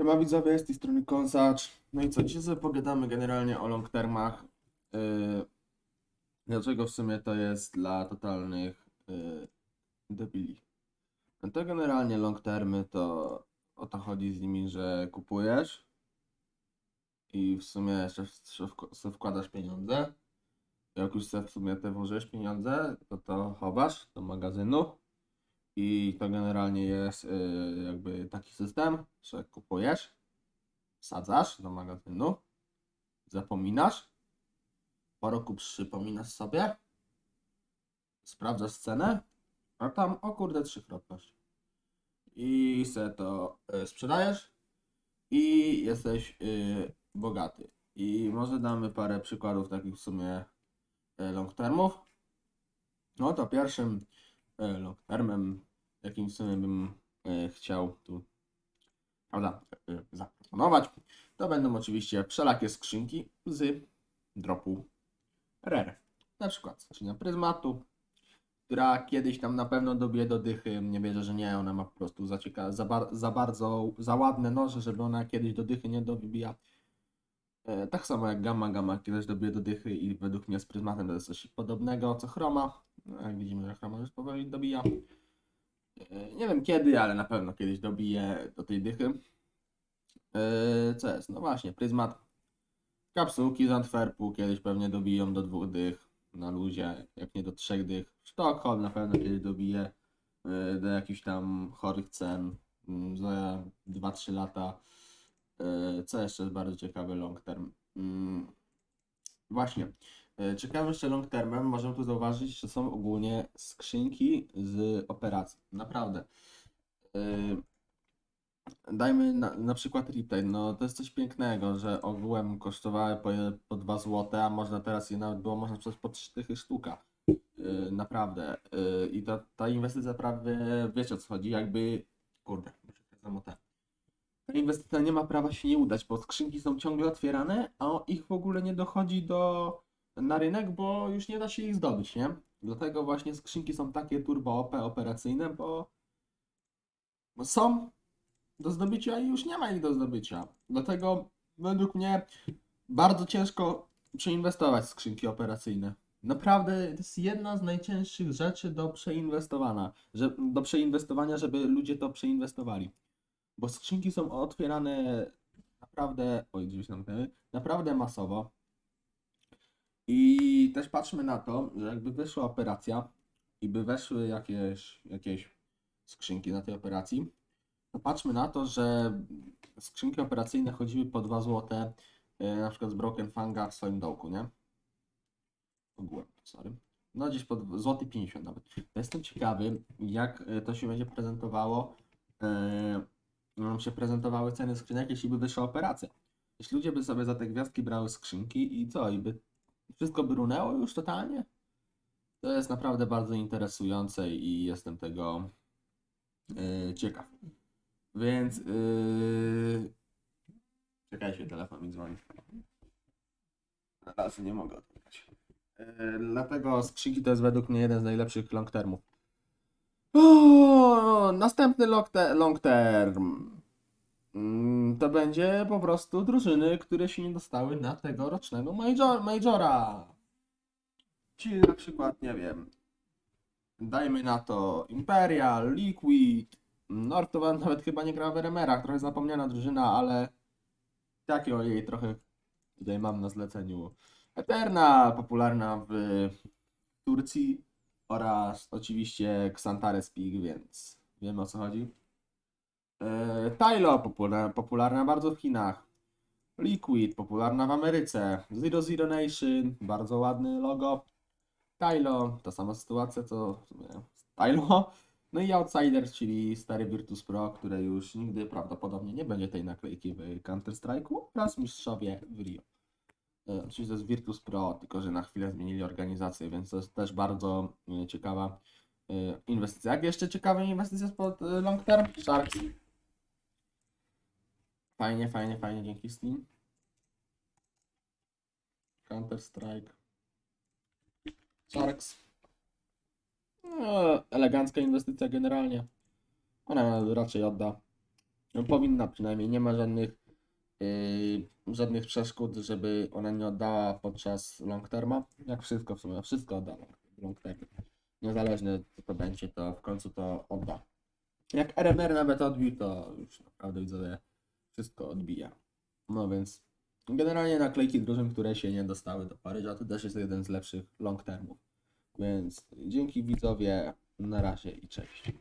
Siema widzowie, z tej strony Konsacz. No i co, dzisiaj sobie pogadamy generalnie o long termach. Yy, dlaczego w sumie to jest dla totalnych yy, debili. No to generalnie long termy to o to chodzi z nimi, że kupujesz i w sumie jeszcze sobie wkładasz pieniądze. Jak już sobie w sumie te włożysz pieniądze, to to chowasz do magazynu. I to generalnie jest y, jakby taki system, że kupujesz, wsadzasz do magazynu, zapominasz, po roku przypominasz sobie, sprawdzasz cenę, a tam o kurde trzykrotność. I se to y, sprzedajesz i jesteś y, bogaty. I może damy parę przykładów takich w sumie long termów. No to pierwszym long termem, jakim sumie bym e, chciał tu prawda, e, zaproponować, to będą oczywiście wszelakie skrzynki z dropu Rare. Na przykład skrzynia Pryzmatu, która kiedyś tam na pewno dobije do dychy. Nie wierzę, że nie, ona ma po prostu za, cieka- za, bar- za bardzo, za ładne noże, żeby ona kiedyś do dychy nie dobija. E, Tak samo jak Gamma, Gamma kiedyś dobije do dychy i według mnie z Pryzmatem to jest coś podobnego co Chroma. No, jak widzimy, że Chroma już powoli dobija. E, Nie wiem kiedy, ale na pewno kiedyś dobije do tej dychy. E, Co jest? No właśnie, Pryzmat. Kapsułki z Antwerpu kiedyś pewnie dobiją do dwóch dych na luzie, jak nie do trzech dych. Sztokholm na pewno kiedyś dobije do jakichś tam chorych cen mm, za 2-3 lata. E, Co jeszcze jest bardzo ciekawy long term? Mm, Właśnie. E, Ciekawym jeszcze long termem możemy tu zauważyć, że są ogólnie skrzynki z operacji. Naprawdę. E, Dajmy na, na przykład retail. No to jest coś pięknego, że ogółem kosztowały po, po 2 zł, a można teraz je nawet było można sprzedać po 3 dychy sztuka. E, Naprawdę. I ta, ta inwestycja prawie wiecie o co chodzi, jakby. Kurde, muszę ten. Ta inwestycja nie ma prawa się nie udać, bo skrzynki są ciągle otwierane, a ich w ogóle nie dochodzi do, na rynek, bo już nie da się ich zdobyć, nie? Dlatego właśnie skrzynki są takie turbo OP operacyjne, bo, są do zdobycia i już nie ma ich do zdobycia. Dlatego według mnie bardzo ciężko przeinwestować w skrzynki operacyjne. Naprawdę to jest jedna z najcięższych rzeczy do przeinwestowania, że, do przeinwestowania, żeby ludzie to przeinwestowali bo skrzynki są otwierane naprawdę, oj, gdzieś zamknęły, naprawdę masowo. I też patrzmy na to, że jakby wyszła operacja i by weszły jakieś, jakieś skrzynki na tej operacji, to patrzmy na to, że skrzynki operacyjne chodziły po 2 zł, e, na przykład z Broken Fanga w swoim dołku, nie? Ogółem, sorry. No gdzieś po złoty 50 nawet. To jestem ciekawy, jak e, to się będzie prezentowało nam się prezentowały ceny skrzynek, jeśli by wyszła operacja. Jeśli ludzie by sobie za te gwiazdki brały skrzynki i co, i by wszystko by runęło już totalnie? To jest naprawdę bardzo interesujące i jestem tego yy, ciekaw. Więc yy... czekajcie, telefon mi dzwoni. Razie nie mogę odpytać. Yy, dlatego skrzynki to jest według mnie jeden z najlepszych long termów. O, następny long, te long term. To będzie po prostu drużyny, które się nie dostały na tegorocznego major Majora. Czyli na przykład, nie wiem, dajmy na to Imperial, Liquid, Nortowan nawet chyba nie gra w RMR-ach, trochę zapomniana drużyna, ale takiego jej trochę tutaj mam na zleceniu. Eterna, popularna w Turcji oraz oczywiście Xantares Pig, więc wiemy o co chodzi. E, Tylo, popularna, bardzo w Chinach. Liquid, popularna w Ameryce. Zero Zero Nation, bardzo ładny logo. Tylo, ta sama sytuacja co Tylo. No i Outsiders, czyli stary Virtus Pro, które już nigdy prawdopodobnie nie będzie tej naklejki w Counter-Strike'u oraz mistrzowie w Rio. E, Oczywiście to jest Virtus Pro, tylko że na chwilę zmienili organizację, więc to jest też bardzo e, ciekawa inwestycja. Jak jeszcze ciekawa inwestycja spod long term? Sharks. Fajnie, fajnie, fajnie, dzięki Steam. Counter Strike. Sharks. No, elegancka inwestycja generalnie. Ona raczej odda No, powinna przynajmniej, nie ma żadnych yy, żadnych przeszkód, żeby ona nie oddała podczas long terma. Jak wszystko w sumie, wszystko odda long, term. Niezależnie co to będzie, to w końcu to odda. Jak RMR nawet odbił, to już naprawdę widzowie wszystko odbija. No więc generalnie naklejki drużyn, które się nie dostały do Paryża, to też jest jeden z lepszych long termów. Więc dzięki widzowie, na razie i cześć.